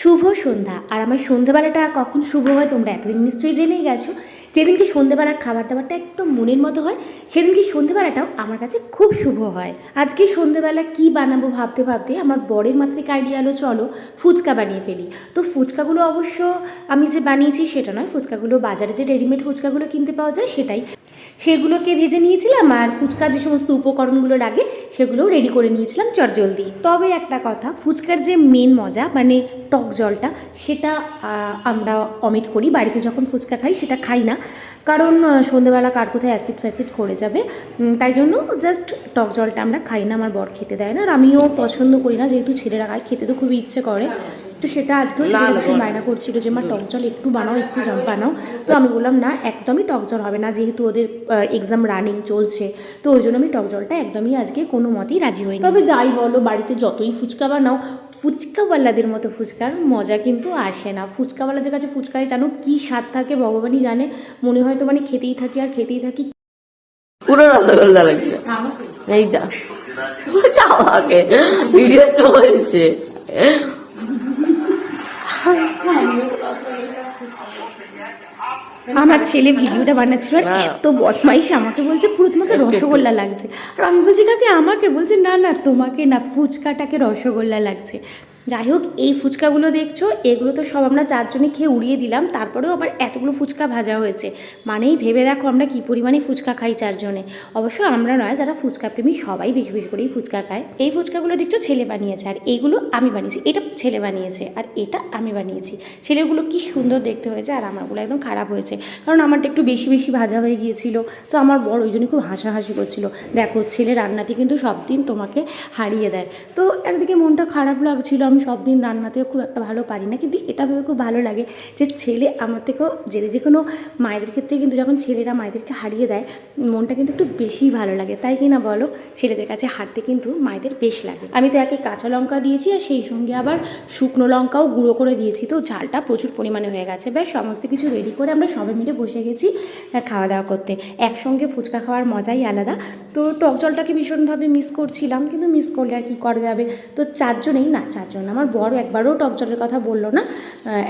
শুভ সন্ধ্যা। আর আমার সন্ধ্যাবেলাটা কখন শুভ হয় তোমরা এতদিন নিশ্চয়ই জেনেই গেছো। যেদিনকে সন্ধ্যেবেলার খাবার দাবারটা একদম মনের মতো হয়, সেদিনকে সন্ধ্যেবেলাটাও আমার কাছে খুব শুভ হয়। আজকে সন্ধ্যেবেলা কি বানাবো ভাবতে ভাবতে আমার বরের মাথা থেকে আইডিয়া এলো, চলো ফুচকা বানিয়ে ফেলি। তো ফুচকাগুলো অবশ্য আমি যে বানিয়েছি সেটা নয়, ফুচকাগুলো বাজারে যে রেডিমেড ফুচকাগুলো কিনতে পাওয়া যায় সেটাই। সেগুলোকে ভেজে নিয়েছিলাম আর ফুচকার যে সমস্ত উপকরণগুলো লাগে সেগুলোও রেডি করে নিয়েছিলাম চটজলদি। তবে একটা কথা, ফুচকার যে মেন মজা মানে টক জলটা, সেটা আমরা অমিট করি। বাড়িতে যখন ফুচকা খাই, সেটা খাই না। কারণ সন্ধেবেলা কার কোথায় অ্যাসিড ফ্যাসিড করে যাবে? তাই জন্য জাস্ট টক জলটা আমরা খাই না, আমার বর খেতে দেয় না। আর আমিও পছন্দ করি না, যেহেতু ছেলেরা খায়, খেতে তো খুবই ইচ্ছে করে। তো সেটা আজকেও ভীষণ বায়না করছিল যে মা টক জল একটু বানাও একটু জল বানাও। তো আমি বললাম না একদমই টক জল হবে না যেহেতু ওদের এক্সাম রানিং চলছে। তো ওই জন্য আমি টক জলটা একদমই আজকে কোনো মতেই রাজি হই তবে যাই বলো বাড়িতে যতই ফুচকা বানাও ফুচকাওয়ালাদের মতো ফুচকার মজা কিন্তু আসে না। ফুচকাওয়ালাদের কাছে ফুচকায় জানো কি স্বাদ থাকে ভগবানই জানে। মনে হয় তো মানে খেতেই থাকি আর খেতেই থাকি। পুরো রসগোল্লা লাগছে। এই যা। বলছে আমাকে ভিডিও চলছে। আমার ছেলে ভিডিওটা বানাচ্ছিল আর। এত বদমাইশ আমাকে বলছে পুরো তোমাকে রসগোল্লা লাগছে। আর আমি বলছি কাকে? আমাকে? বলছে না না তোমাকে না ফুচকাটাকে রসগোল্লা লাগছে। যাই হোক, এই ফুচকাগুলো দেখছ, এগুলো তো সব আমরা চারজনে খেয়ে উড়িয়ে দিলাম, তারপরেও আবার এতগুলো ফুচকা ভাজা হয়েছে। মানেই ভেবে দেখো আমরা কী পরিমাণে ফুচকা খাই চারজনে। অবশ্য আমরা নয়, যারা ফুচকা প্রেমী সবাই বেশি বেশি করেই ফুচকা খায়। এই ফুচকাগুলো দেখছ ছেলে বানিয়েছে, আর এইগুলো আমি বানিয়েছি, এটা ছেলে বানিয়েছে, আর এটা আমি বানিয়েছি। ছেলেগুলো কি সুন্দর দেখতে হয়েছে, আর আমারগুলো একদম খারাপ হয়েছে, কারণ আমারটা একটু বেশি বেশি ভাজা হয়ে গিয়েছিল, তো আমার বড় ওই জন্য খুব হাসাহাসি করছিল। দেখো, ছেলে রান্নাতে কিন্তু সব দিন তোমাকে হারিয়ে দেয়। তো একদিকে মনটা খারাপ লাগছিল, আমি সব দিন রান্নাতেও খুব একটা ভালো পারি না। কিন্তু এটা ভেবে খুব ভালো লাগে যে ছেলে আমার থেকেও যে যে কোনো মায়েদের ক্ষেত্রে কিন্তু যখন ছেলেরা মায়েদেরকে হারিয়ে দেয় মনটা কিন্তু একটু বেশি ভালো লাগে। তাই কি না বলো? ছেলেদের কাছে হাঁটতে কিন্তু মায়েদের বেশ লাগে। আমি তো একে কাঁচা লঙ্কা দিয়েছি আর সেই সঙ্গে আবার শুকনো লঙ্কাও গুঁড়ো করে দিয়েছি। তো ঝালটা প্রচুর পরিমাণে হয়ে গেছে। বেশ সমস্ত কিছু রেডি করে আমরা সবাই মিলে বসে গেছি আহ, খাওয়া দাওয়া করতে। একসঙ্গে ফুচকা খাওয়ার মজাই আলাদা। তো টক জলটাকে ভীষণভাবে মিস করছিলাম কিন্তু মিস করলে আর কি করা যাবে? তো চারজনেই না চারজন আমার বড় একবারও টক জলের কথা বলল না।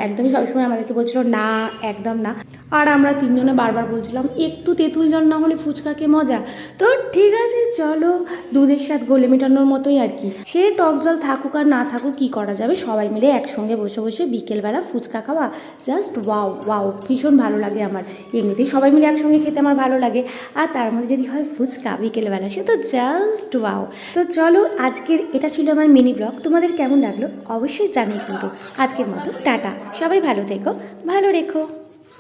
একদমই সবসময় আমাদেরকে বলছিল, না, একদম না। আর আমরা তিনজনে বারবার বলছিলাম, একটু তেঁতুল জল না হলে ফুচকাকে মজা? তো ঠিক আছে, চলো, দুধের স্বাদ গলে মেটানোর মতোই আর কি। সে টক জল থাকুক আর না থাকুক কি করা যাবে, সবাই মিলে একসঙ্গে বসে বসে বিকেলবেলা ফুচকা খাওয়া জাস্ট ওয়াও ওয়াও ভীষণ ভালো লাগে আমার। এমনিতেই সবাই মিলে একসঙ্গে খেতে আমার ভালো লাগে। আর তার মধ্যে যদি হয় ফুচকা বিকেলবেলা, সে তো জাস্ট ওয়াও তো চলো, আজকের, এটা ছিল আমার মিনি ব্লগ তোমাদের কেমন লাগল অবশ্যই জানিয়ে কিন্তু আজকের মতো টাটা। সবাই ভালো থেকো ভালো রেখো।